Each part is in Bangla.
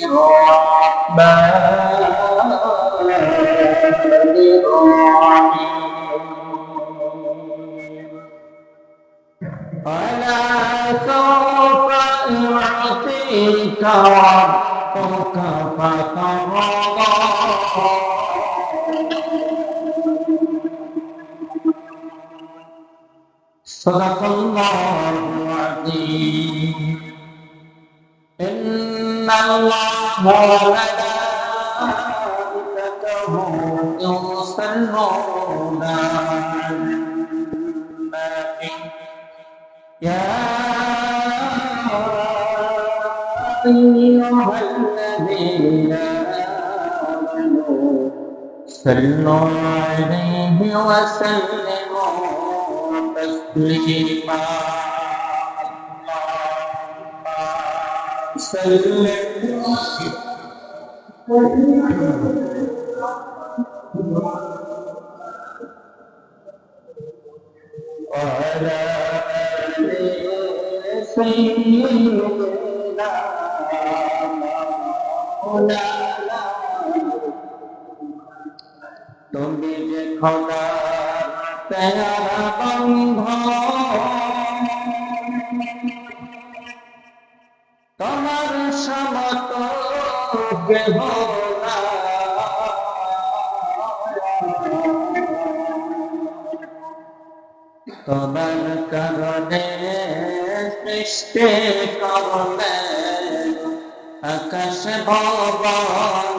you. صلوا عليه وسلموا تسليما اللهم صل وعلى آل سيدنا مولانا তুমি যে খোদা তেরা বন্ধ। তোমার সমত কেহ তোমার কারণে সৃষ্টি করলে আকাশ ভবন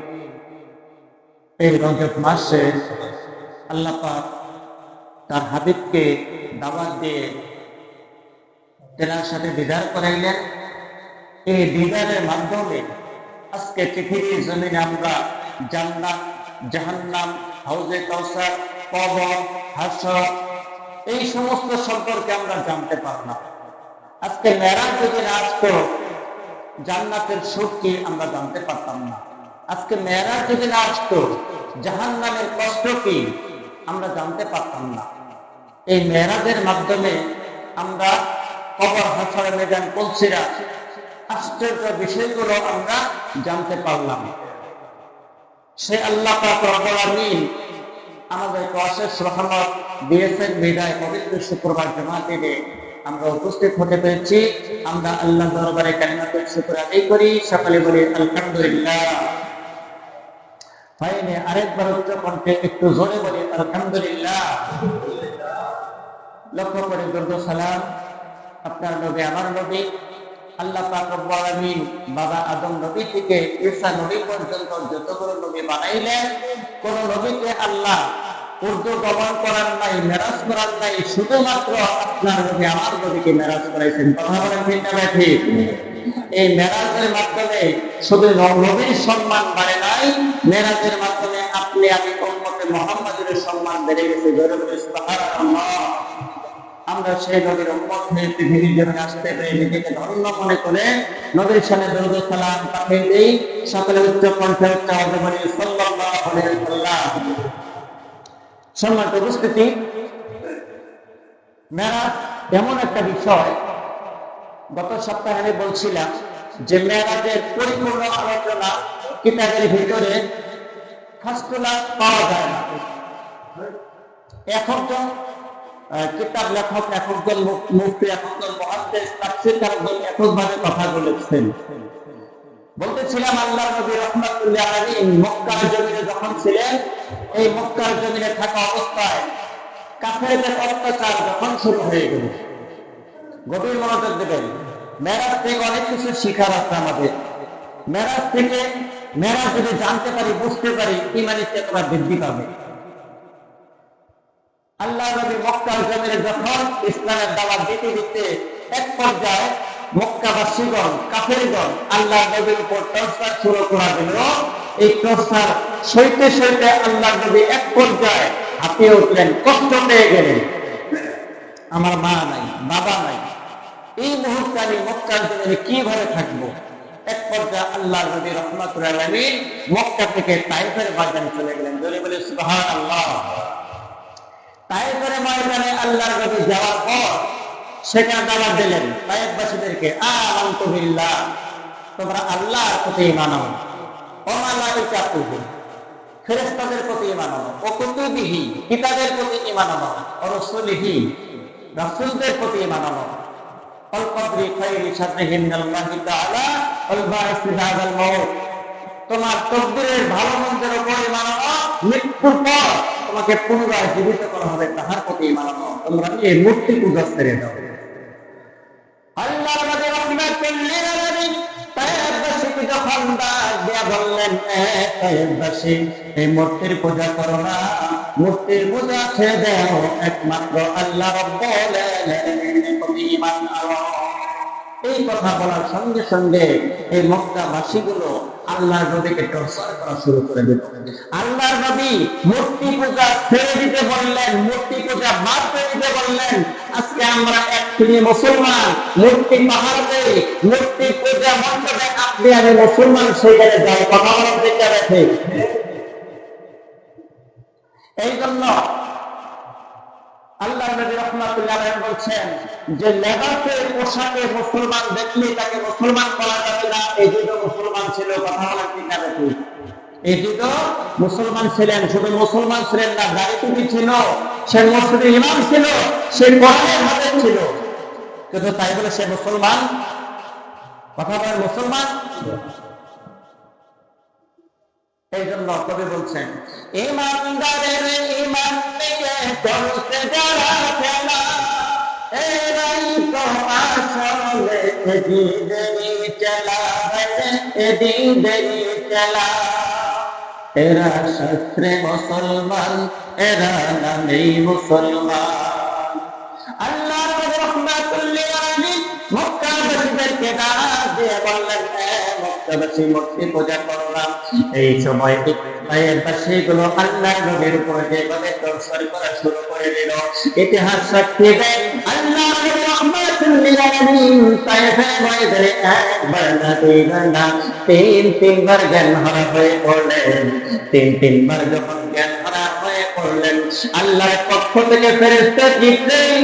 এই রজব মাসে আল্লাহ তার হাবিবকে দাওয়াত দিয়ে তেনার সাথে দিদার করাইলেন। এই দিদারের মাধ্যমে আজকে পৃথিবীর জমিনে আমরা জান্নাত, জাহান্নাম, হাউজে কাউসার, কবর, হাসর এই সমস্ত সম্পর্কে আমরা জানতে পারলাম। আজকে মেরাজ যদি আসতো, জান্নাতের কি আমরা জানতে পারতাম না। আজকে মেয়েরাজ যদি না আসতো জাহান নামের কষ্ট কি আমরা জানতে পারতাম না। এই মেয়েরাজের মাধ্যমে আমরা কবর হাসার মেদান কলসিরা আশ্চর্য বিষয়গুলো আমরা জানতে পারলাম। সে আল্লাহ পাক রব্বুল আমাদের অশেষ রহমত দিয়েছেন, বিদায় পবিত্র শুক্রবার জমাতে আমরা উপস্থিত হতে পেরেছি। আমরা আল্লাহ দরবারে কালিমাতুল শুকর আদায় করি। সকালে বলি, আলহামদুলিল্লাহ। হয়নি, আরেকবার উচ্চ কণ্ঠে একটু জোরে বলি, আলহামদুলিল্লাহ। লক্ষ্য করে দুর্গ সালাম, আপনার নবী, আমার নবী, আল্লাহ পাক রব্বুল আলামিন বাবা আদম নবী থেকে ঈসা নবী পর্যন্ত যতগুলো নবী বানাইলেন, কোন নবীকে আল্লাহ উর্দু গমন করার নাই, মেরাজ করার নাই, শুধুমাত্র আপনার নবী, আমার নবীকে মেরাজ করাইছেন। কথা বলেন এই মেরাজের মাধ্যমে শুধু নবীর সম্মান বাড়ে নাই, মেরাজের মাধ্যমে আপনি আমি উম্মতে মুহাম্মাদের সম্মান বেড়ে গেছে। আমরা সেই পৃথিবীর জন্য আসতে পেরে নিজেকে ধন্য মনে করে সামনে সালাম পাঠিয়ে সকলে উচ্চ সম্মানিত উপস্থিতি, মেরাজ এমন একটা বিষয় গত সপ্তাহে আমি বলছিলাম যে মেরাজের পরিপূর্ণ আলোচনা কিতাবের ভিতরে খাস্তলা পাওয়া যায় না। এখন তো কিতাব লেখক একজন মুক্তি একজন মহাদেশ তাফসির কারকজন এককভাবে কথা বলেছেন। বলতেছিলাম আল্লাহ নবী রহমাতুল্লাহ আলাইহি মক্কার জমিনে যখন ছিলেন, এই মক্কার জমিনে থাকা অবস্থায় কাফেরদের অত্যাচার যখন শুরু হয়ে গেল। গভীর মনোযোগ দেবেন। মেরাজ থেকে অনেক কিছু শিখার আছে আমাদের। মেরাজ থেকে মেরাজ যদি জানতে পারি, বুঝতে পারি ইমানের চেতনা বৃদ্ধি পাবে। আল্লাহ নবী মক্কার জমিনে যখন ইসলামের দিতে দিতে এক পর্যায়ে মক্কাবাসীগণ, কাফেরগণ আল্লাহ নবীর উপর টর্চার শুরু করা দিল এই টর্চার সইতে সইতে আল্লাহ নবী এক পর্যায়ে উঠলেন, কষ্ট পেয়ে গেলেন। আমার মা নাই, বাবা নাই। এই মুহূর্তে আমি মক্কার জমিনে কীভাবে থাকব? এক পর্যায়ে আল্লাহ নবী মক্কা থেকে বাজারে চলে গেলেন। বলে সুবহান আল্লাহ ময়দানে আল্লাহর নবী যাওয়ার পর সেখানে দাওয়াত দিলেন। তাইফবাসীদেরকে বিল্লাহ তোমরা আল্লাহর প্রতি ঈমান আনো। ও মালাইকাতুহু ফেরেশতাদের প্রতি ঈমান আনো। ও কুতুবিহি কিতাবের প্রতি ঈমান আনো। ও রাসূলিহি রাসূলদের প্রতি ঈমান আনো। والقدر خير شره من الله تعالى والبعث بعد الموت তোমার তকদিরের ভালো মন্দের উপর ঈমান আনো মৃত্যুর পর তোমাকে পুনরায় জীবিত করা হবে তাহার প্রতি ঈমান আনো তোমরা এই মূর্তি পূজা ছেড়ে দাও আল্লাহর নবী রাহমাতুল লিল আলামিন তায়েববাসীকে যখন ডাক দিয়া বললেন এ তায়েববাসী এই মূর্তির পূজা করো না মূর্তির পূজা একমাত্র আল্লাহ এই কথা বলার সঙ্গে সঙ্গে এই মক্কাবাসীগুলো আল্লাহর নবীকে টর্চার করা শুরু করে দিল। আল্লাহর মূর্তি পূজা ছেড়ে দিতে বললেন, মূর্তি পূজা বাদ করে দিতে বললেন, আজকে আমরা এক তিনি মুসলমান, মূর্তি পাহাড় মূর্তি পূজা দেয় আপনি আমি মুসলমান, সেখানে যাই, কথা বলার দিকে এই জন্য আল্লাহ নবী রহমাতুল্লাহ বলছেন যে লেবাসে পোশাকে মুসলমান দেখলে তাকে মুসলমান বলা যাবে না। এই যুগে মুসলমান ছিল, কথা বলার ঠিক না এই যুগে মুসলমান ছিলেন, শুধু মুসলমান ছিলেন না দাড়ি টুপি ছিল, সে মুসলিম ইমাম ছিল, সে কোরআনের ছিল। কিন্তু তাই বলে সে মুসলমান? কথা বলেন মুসলমান? এই জন্য কবি বলছেন, ইমানদারের ইমান নিয়ে চলতে যারা খেলা। এরা শাস্ত্রে মুসলমান, এরা নামেই মুসলমান। আল্লাহ মূর্তি পূজা করো না এই সময় আল্লাহ নবীর উপর যেভাবে দর্শন করা শুরু করে দিল। ইতিহাস সাক্ষী দেয় আল্লাহ তিন, তিনবার জ্ঞান হয়ে পড়লেন। তিন, তিনবার যখন জ্ঞান হারা হয়ে পড়লেন, আল্লাহর পক্ষ থেকে ফেরেশতা জিবরাইল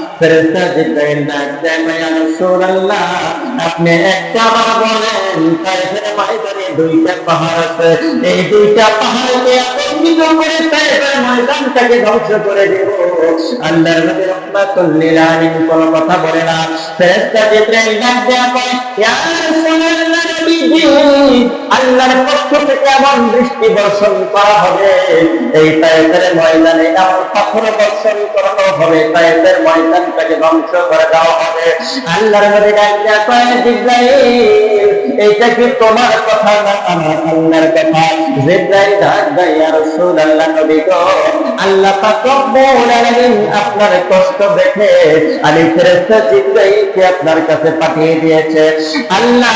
ফেরেশতা জিবরাইল আপনি একটা বার বলেন ময়দানে দুইটা পাহাড় আছে। এই দুইটা পাহাড়কে একত্রিত করে তাইফের ময়দানটাকে ধ্বংস করে দেব। আল্লাহর নবী রাহমাতুল্লিল আলামিন কোন কথা বলে না। ফেরেশতা জিবরাইল ইয়া আল্লাহর পক্ষ থেকে এমন বৃষ্টি বর্ষণ করা হবে। এই ময়দানে এমন পাথর বর্ষণ করানো হবে। ময়দানটাকে ধ্বংস করে দেওয়া হবে। আল্লাহর জিবরাইল কি তোমার কথা না আমার আল্লাহর কথা? জিবরাইল নবী গো, আল্লাহ আপনার কষ্ট দেখে আমি ফেরেশতা জিবরাইলকে আপনার কাছে পাঠিয়ে দিয়েছে। আল্লাহ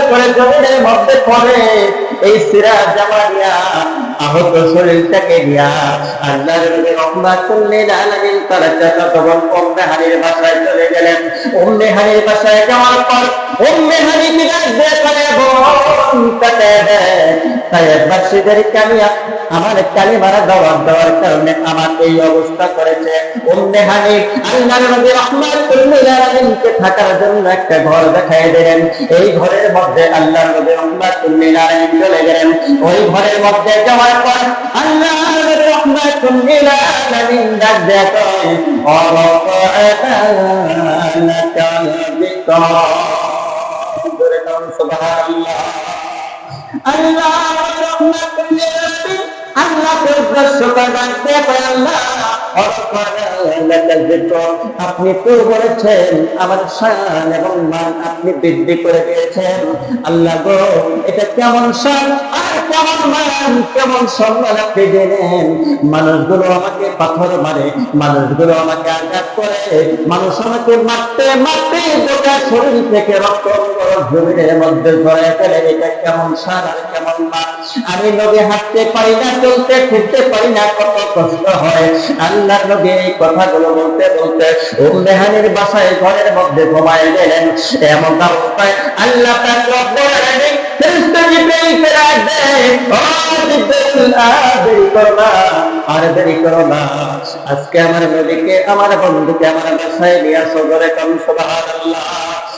করে জমিনের মধ্যে পড়ে এই সিরা জামানিয়া আহত শরীরটাকে রহমাতুল্লিল আলামিন তার উম্মে হানির বাসায় চলে গেলেন হানির বাসায় যাওয়ার পর দিয়ে দেয় আমি আমার দেওয়ার কারণে আমার এই অবস্থা করেছে। উম্মে হানি আল্লাহর নবী রহমাতুল্লিল আলামিনকে থাকার জন্য একটা ঘর দেখাই দিলেন। এই ঘরের মধ্যে আল্লাহর নবী রহমাতুল্লিল আলামিন চলে গেলেন। ওই ঘরের মধ্যে যাওয়ার পর আল্লাহর নবী রহমাতুল্লিল আলামিন আল্লাহ আল্লাহ আপনি তো বলেছেন, আমার শান এবং মান আপনি বৃদ্ধি করে দিয়েছেন। আল্লাহ গো, এটা কেমন শান? আর কেমন মান? কেমন সম্মান আপনি দিলেন মানুষগুলো আমাকে পাথর মারে, মানুষগুলো আমাকে আঘাত করে, মানুষ আমাকে মারতে মারতে গোটা শরীর থেকে রক্ত জমিনের মধ্যে ধরে ফেলে। এটা কেমন শান আর কেমন মান? আমি নদী হাঁটতে পারি না, চলতে, ফিরতে পারি না, কত কষ্ট হয়। আল্লাহ নবী এই কথাগুলো বলতে বলতে বাসায় ঘরের মধ্যে ঘুমায় গেলেন। এমন অবস্থায় আল্লাহ ফেরেশতা ও আর দেরি করো না। আজকে আমার নবীকে, আমার বন্ধুকে, আমার বাসায় নিয়ে আসো ঘরে। কম সুবহানাল্লাহ।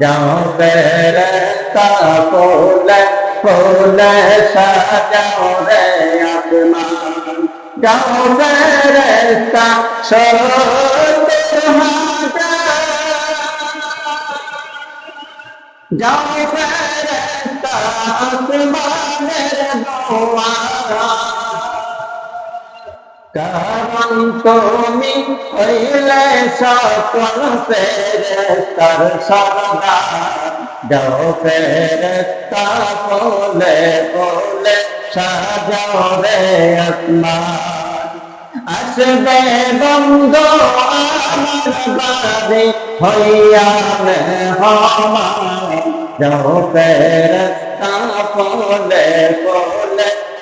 যাও ফুলে ফুলে সাজাও রে আসমান যাও হাজার যাও ফেরেশতা আসমানের কারণ তুমি হইলে সকল ফেরেশতার সরদার যাও ফেরেশতা বলে বলে সাজাও রে আসমান। আসবে বন্ধ আমার হইয়া ফেরস্তা বলে বলে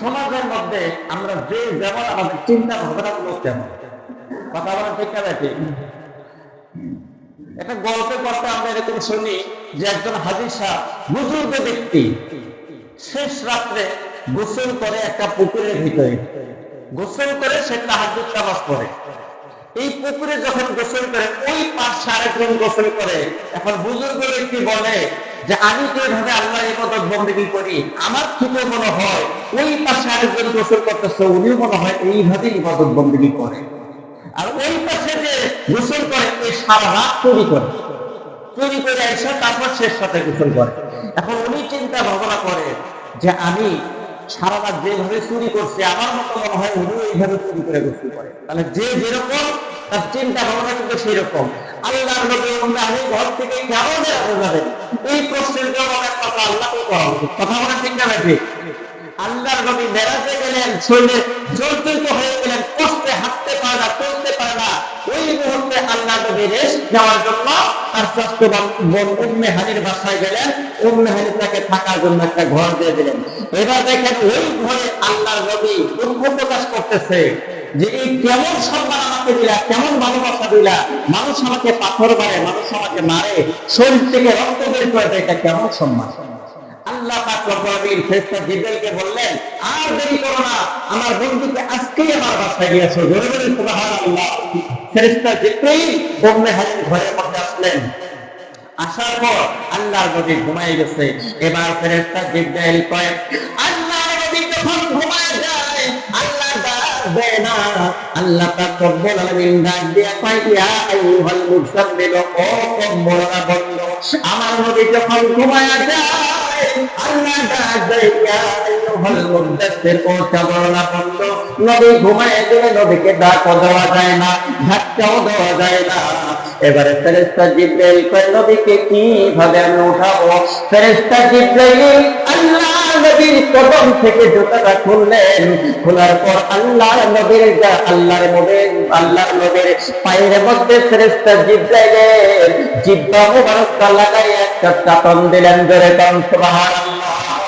সমাজের মধ্যে আমরা যে যেমন আমাদের চিন্তা ভাবনা গুলো তেমন। কথা বলা ঠিক ঠিক একটা গল্পের কথা আমরা এরকম শুনি যে একজন হাজির সাহ, বুজুর্গ ব্যক্তি, শেষ রাত্রে গোসল করে একটা পুকুরের ভিতরে। গোসল করে সে তাহাজুদ নামাজ পড়ে। এই পুকুরে যখন গোসল করে, ওই পাশে আরেকজন গোসল করে। এখন বুজুর্গ ব্যক্তি বলে যে, আমি তো এইভাবে আল্লাহ ইবাদত বন্দী করি। আমার থেকে মনে হয়? ওই পাশে আরেকজন গোসল করতেছে, উনিও মনে হয় এইভাবে ইবাদত বন্দেগি করে। আর ওই পাশে যে গোসল করে, এই সারা রাত তৈরি করে। তৈরি করে এসে তারপর শেষ সাথে গোসল করে। এখন উনি চিন্তা ভাবনা করে যে আমি সারা রাত যেভাবে চুরি করছে, আমার মতো মনে হয় উনি এইভাবে চুরি করে গোসল করে। তাহলে যে যেরকম, তার চিন্তা ভাবনা কিন্তু সেই রকম আল্লাহর নবী আমি ঘর থেকে কেমন বেরোতে যাবেন এই প্রশ্নের জবাব কথা আল্লাহকে করা কথা বলা ঠিক না আল্লাহর নবী মেরাজে গেলেন শরীরে জর্জরিত হয়ে গেলেন, কষ্টে হাঁটতে পারে না, চলতে পারে না। ওই মুহূর্তে আল্লাহ নবী রেস্ট নেওয়ার জন্য তার ষষ্ঠ বোন উম্মে হানির বাসায় গেলেন। উম্মে হানি তাকে থাকার জন্য একটা ঘর দিয়ে দিলেন। এবার দেখেন ওই ঘরে আল্লাহ নবী দুঃখ প্রকাশ করতেছে। যে এই কেমন সম্মান আমাকে দিলা, কেমন ভালোবাসা দিলা, মানুষ আমাকে পাথর মারে, মানুষ আমাকে মারে, শরীর থেকে রক্ত বের করে দেয়, এটা কেমন সম্মান? আল্লাহ পাক বললেন, আর দেরি করো না, আমার বন্ধুকে আমার বাসায় আসার পর আল্লাহর ঘুমাই গেছে। এবার ফেরেশতা জিবরাইল কয়, আল্লাহর যখন ঘুমায় যায়, আল্লাহ ডাক না। আল্লাহ রব্বুল আলামিন ডাক দিয়া ও কম্বলরা বন্ধ, আমার নবী যখন ঘুমায় যায় ঘুমায় ডাকও যায় না যায় না। এবারে ফেরেস্তা জিব্রাইল কয় কীভাবে আমি উঠাবো? ফেরেস্তা জিব্রাইল, আল্লাহ নবীর কদম থেকে জুতাটা খুললেন। খোলার পর আল্লাহর নবীর আল্লাহর নবীর আল্লাহর নবীর পায়ের মধ্যে ফেরেস্তা জিব্রাইলের জিব্বা মুবারকটা লাগাই একটা চাপন দিলেন জোরে কারণ সুবহানাল্লাহ।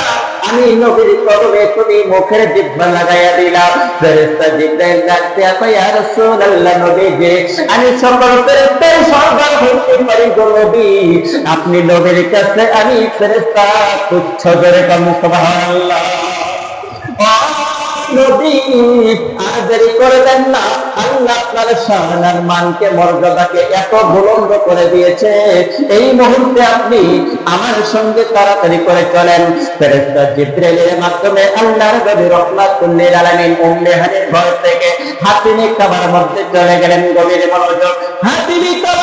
আমি নবীর কদমে তুমি মুখের জিব্বা লাগাইয়া দিলাম। ফেরেস্তা জিব্রাইল ডাকতে কয় ইয়া রাসূলুল্লাহ নবী যে আমি সকল ফেরেস্তার সর্দার হইতে পারি গো নবী। আপনি নবীর কাছে, আমি ফেরেস্তা তুচ্ছ করে কম, সুবহানাল্লাহ। নবী করবেন না। আল্লাহ আপনার মানকে, মর্যাদাকে এত বুলন্দ করে দিয়েছে। এই মুহূর্তে আপনি আমার সঙ্গে তাড়াতাড়ি করে চলেন। ফেরেশতা জিব্রাইলের মাধ্যমে আল্লাহর নবী আলামিন উম্মে হানির ঘর থেকে কাবার মধ্যে চলে গেলেন গভীর মনোযোগ। হাতিনি কাবার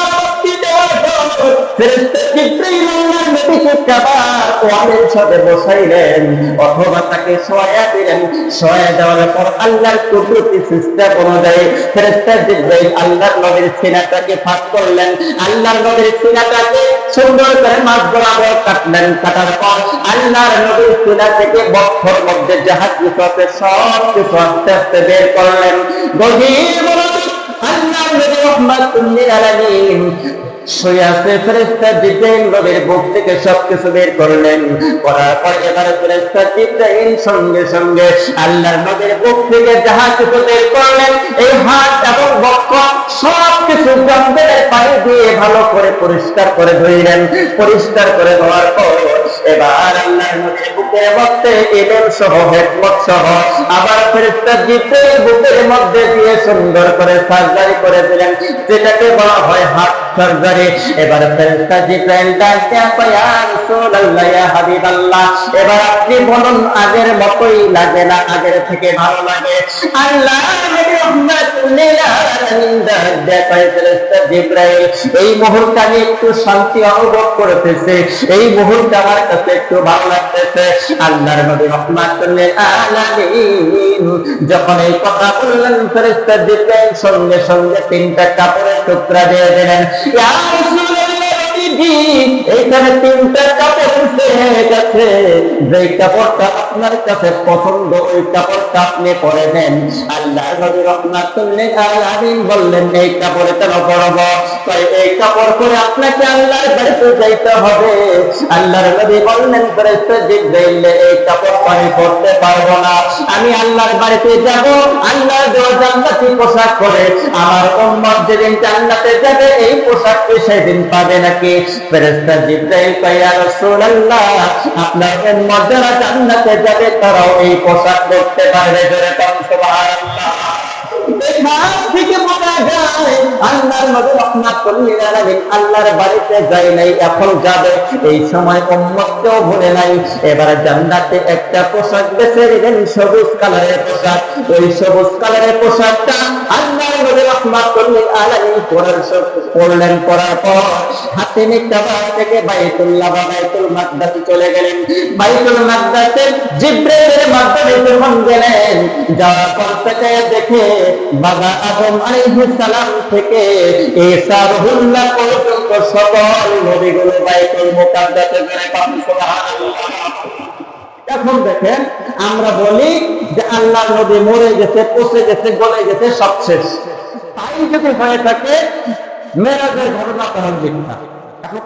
বসাইলেন অথবা তাকে সহায়া দিলেন সহায়া দেওয়ার পর আল্লাহর কুদরতি সিস্টেম অনুযায়ী ফেরেশতা জিব্রাইল আল্লাহর নবীর সিনাটাকে ফাঁক করলেন আল্লাহর নবীর সিনাটাকে সুন্দর করে মাছ বরাবর কাটলেন কাটার পর আল্লাহর নবীর সিনা থেকে বক্ষর মধ্যে যাহা কিছু আছে সব কিছু আস্তে আস্তে বের করলেন গভীর মনোযোগ নবী রহমাতুল্লিল আলামিন ভালো করে পরিষ্কার করে ধুইলেন। পরিষ্কার করে দেওয়ার পর এবার ইলম সহ, হেকমত সহ আবার ফেরেশতা জিব্রাইল বুকের মধ্যে দিয়ে সুন্দর করে সার্জারি করে দিলেন, যেটাকে বলা হয় হাত সার্জারি। এবার ফেরেশতা জিব্রাইল ডাক দেয়া ইয়া রাসূলুল্লাহ, ইয়া হাবিবাল্লাহ, এবার আপনি বলুন, আগের মতই লাগে না, আগের থেকে ভালো লাগে? আল্লাহ এই মুহূর্তে আমি একটু শান্তি অনুভব এই মুহূর্তে আমার কাছে একটু ভালো লাগতেছে। আল্লাহর নবী রহমাতুল্লিল আলামিন যখন এই কথা বললেন ফেরেশতা জিব্রাইল সঙ্গে সঙ্গে তিনটা কাপড়ের টুকরা দিয়ে দিলেন। ইয়া রাসূলুল্লাহ নবীজি, এইখানে তিনটা কাপড় গেছে। যে কাপড়টা আপনার কাছে পছন্দ ওই কাপড়টা আপনি পরে নেন। আল্লাহ নবী রহমাতুল্লিল আলামিন বললেন এই কাপড়ে কেন পরব? তাই এই কাপড় পরে আপনাকে আল্লাহর বাড়িতে যাইতে হবে। আল্লাহর নবী বললেন ফেরেশতা জিব্রাইল এই কাপড় আমি পরতে পারব না। আমি আল্লাহর বাড়িতে যাব আল্লাহ দেওয়া জান্নাতি পোশাক পরে। আমার উম্মত যেদিন জান্নাতে যাবে এই পোশাকটি সেদিন পাবে নাকি? ফেরেশতা জিব্রাইল কয়া রাসূলুল্লাহ, আপনার উম্মত যারা জান্নাতে যাবে, তারাও এই পোশাক পরতে পারবে, জোরে কম সুবহানাল্লাহ। এখান থেকে বোঝা যায় আল্লাহর নবী রহমাতুল্লিল পরার পর হাতে থেকে বাইতুল্লাহ বাইতুল মাকদাসে চলে গেলেন বাইতুল মাকদাসে জিব্রাইলের মাধ্যমে যখন গেলেন যাওয়ার পর থেকে দেখে বাবা আদম আলাইহিস সালাম থেকে ঈসা রুহুল্লাহ পর্যন্ত সকল নবীগুলো বাইতুল মুকাদ্দাসে গেলে পান। সুবহানাল্লাহ। এখন দেখেন, আমরা বলি যে আল্লাহ নবী মরে গেছে, পচে গেছে, গলে গেছে, সব শেষ। তাই যদি হয়ে থাকে, মেরাজের ঘটনা তখন মিথ্যা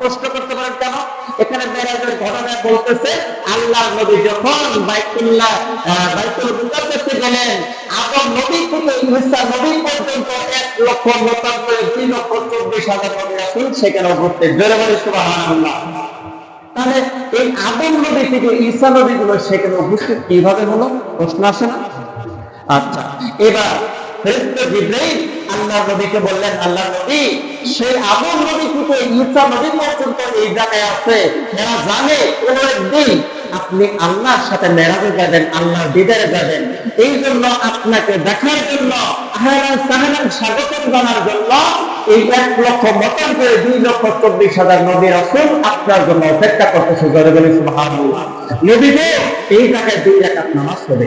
প্রশ্ন করতে পারেন কেন? এখানে মেরাজের ঘটনা বলতেছে আল্লাহ নবী যখন গেলেন, আদম নবী থেকে নবী পর্যন্ত এক লক্ষ লক্ষ চব্বিশ হাজার সেখানে তাহলে এই আদম নবী থেকে ঈসা নবী গুলো সেখানে উপস্থিত কীভাবে হলো? প্রশ্ন আসে না? আচ্ছা এবার ফেরেশতা জিবরাইল আল্লাহ নবীকে বললেন আল্লাহ নবী, সেই নবী ঈসা নবী পর্যন্ত এই জায়গায় আছে। জানে আপনি আল্লাহর সাথে মেরাজে যাবেন, আল্লাহর দিদারে যাবেন। এই জন্য আপনাকে দেখার জন্য সাহলান স্বাগতম জানার জন্য এই এক লক্ষ মতন করে দুই লক্ষ চব্বিশ হাজার নবী রাসূল আপনার জন্য অপেক্ষা করতেছে জোরে বলি, সুবহানাল্লাহ। নবীকে এই জায়গায় দুই রাকাত নামাজ হবে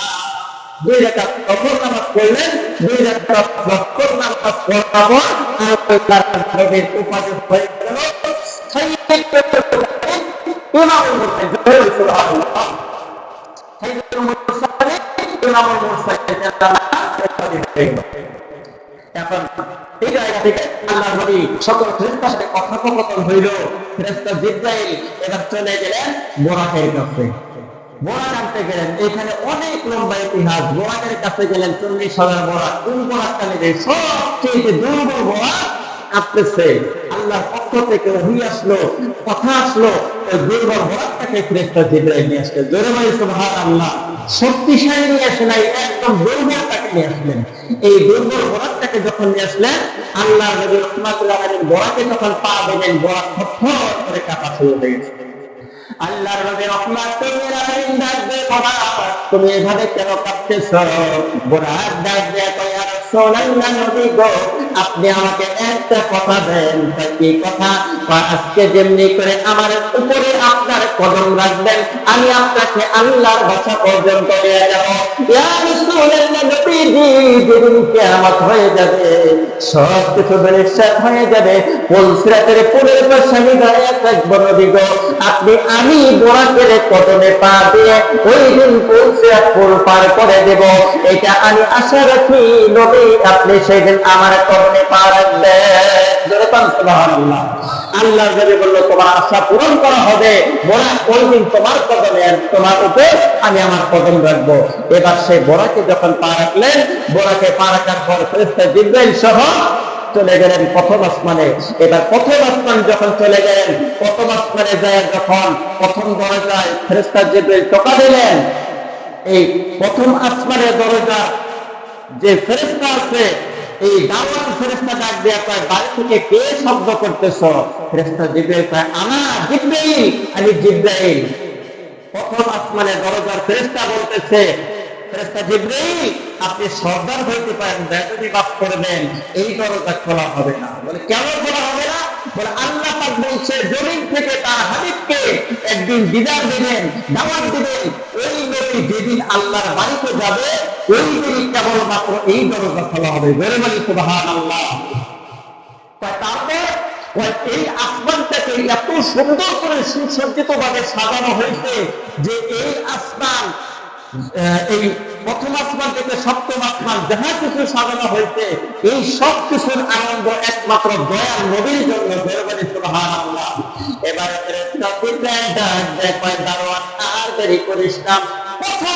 দুই কথোপকথন হইল। এবার চলে গেলেন বোরাকের কাছে। আনতে গেলেন। এখানে অনেক লম্বা ইতিহাস। কাছে গেলেন চল্লিশ হাজার কোন সবচেয়ে দুর্বল আসতেছে। পক্ষ থেকে আসলো, কথা আসলো। দুর্বল নিয়ে আসলেন। জোরে বলে সুবহানাল্লাহ। শক্তিশালী নিয়ে আসে নাই একদম দুর্বলটাকে নিয়ে আসলেন। এই দুর্বল বোরাকটাকে যখন নিয়ে আসলেন, আল্লাহ নবী রহমাতুল্লাহ আলাইহির বোরাকে যখন পা দিলেন বোরাক থরথর করে কাঁপা শুরু হয়ে গেছে। আল্লাহর নবী রহমত তুমি রাহিম দিয়ে বলা তুমি এভাবে কেন কাঁপতেছ বোরাক ডাক দিয়ে কয় নদী রাসূলুল্লাহ নবী গো, আপনি আমাকে একটা কথা দেন। কি কথা। আজকে যেমনি করে আমার উপরে কদম রাখবেন, আমি আপনাকে আল্লাহর বাসা পর্যন্ত নিয়ে হয়ে যাবে, সব কিছু হয়ে যাবে। পুলের পাশে দাঁড়িয়ে আপনি আমি বোরাকের কদমে পা দিয়ে ওই দিন পুলসিরাত পুল পার করে দেব? এটা আমি আশা রাখি নবী, আপনি সেদিন আমার কদমে পা রাখবেন। আল্লাহ নবী বলল, তোমার আশা পূরণ করা হবে, বোরাক ওই তোমার কদমে, তোমার উপর আমি আমার কদম রাখব। এবার সেই বোরাকে যখন পা রাখলেন, বোরাকে পা রাখার পর জিব্রাইল সহ চলে গেলেন প্রথম আসমানে। এবার প্রথম আসমান যখন চলে গেলেন, প্রথম আসমানে যায় যখন প্রথম দরজায় ফেরেশতা জিব্রাইল টোকা দিলেন। এই প্রথম আসমানের দরজা যে ফেরেশতা আছে এই দাওয়াত ফেরেস্তা ডাক দেয়া কয় বাড়ি থেকে কে শব্দ করতেছ? ফেরেস্তা জিব্রাইল কয় আমার জিব্রাইল আমি জিব্রাইল। প্রথম আসমানে দরজার ফেরেস্তা বলতেছে ফেরেস্তা জিব্রাইল, আপনি সর্দার হইতে পারেন বেতনি বাপ করবেন, এই দরজা খোলা হবে না। বলে, কেন খোলা হবে না? আল্লাহ পাক বলছে, জমিন থেকে তার হাবিবকে একদিন দিদার দাওয়াত দিবেন। ওই যেদিন আল্লাহর বাড়িতে যাবে, ওই কেবলমাত্র এই দরজা খোলা হবে। বেড়ে আল্লাহ এই আসমানটাকে এত সুন্দর করে সুসজ্জিত ভাবে সাজানো হয়েছে যে এই আসমান এই প্রথম আসমান থেকে সপ্তম আসমান যাহা কিছু সাজানো হয়েছে, এই সব কিছুর আনন্দ একমাত্র দয়াল নবীর জন্য এবারে দারোয়ান, আর দেরি করিস না। প্রথম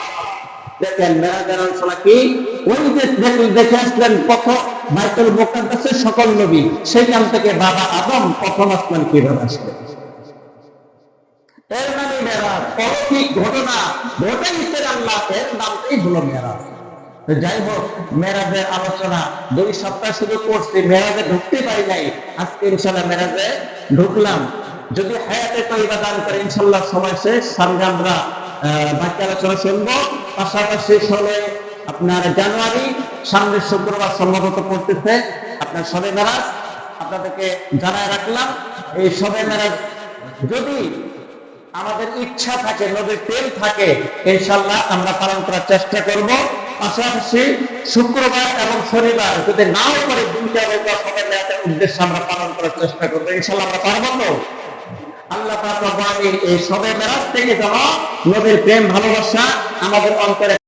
দেখেন ওই যে দেখে আসলেন প্রথম সকল নবী। থেকে বাবা আদম প্রথম আসমান কীভাবে আসলেন মেরাজ যাই হোক আলোচনা ঢুকতে আজকে ঢুকলাম। যদি হায়াতে তৈবা দান করে ইনশাল্লাহ সময় শেষ, সামনে আমরা বাকি আলোচনা শুনব। পাশাপাশি ষোলোই আপনার জানুয়ারি শুক্রবার সম্ভবত পড়তেছে। আপনার সবে মেরাজ, আপনাদেরকে জানায় রাখলাম, এই সবে মেরাজ যদি আমাদের ইচ্ছা থাকে নদীর তেল থাকে ইনশাল্লাহ আমরা পালন করার চেষ্টা করব। পাশাপাশি শুক্রবার এবং শনিবার যদি নাও করে দুইটা রোজা সবাই মেয়াদের উদ্দেশ্যে আমরা পালন করার চেষ্টা করব ইনশাল্লাহ আমরা পারব তো আল্লাহ এই সবে বেড়াজ থেকে যেন নবীর প্রেম ভালোবাসা আমাদের অন্তরে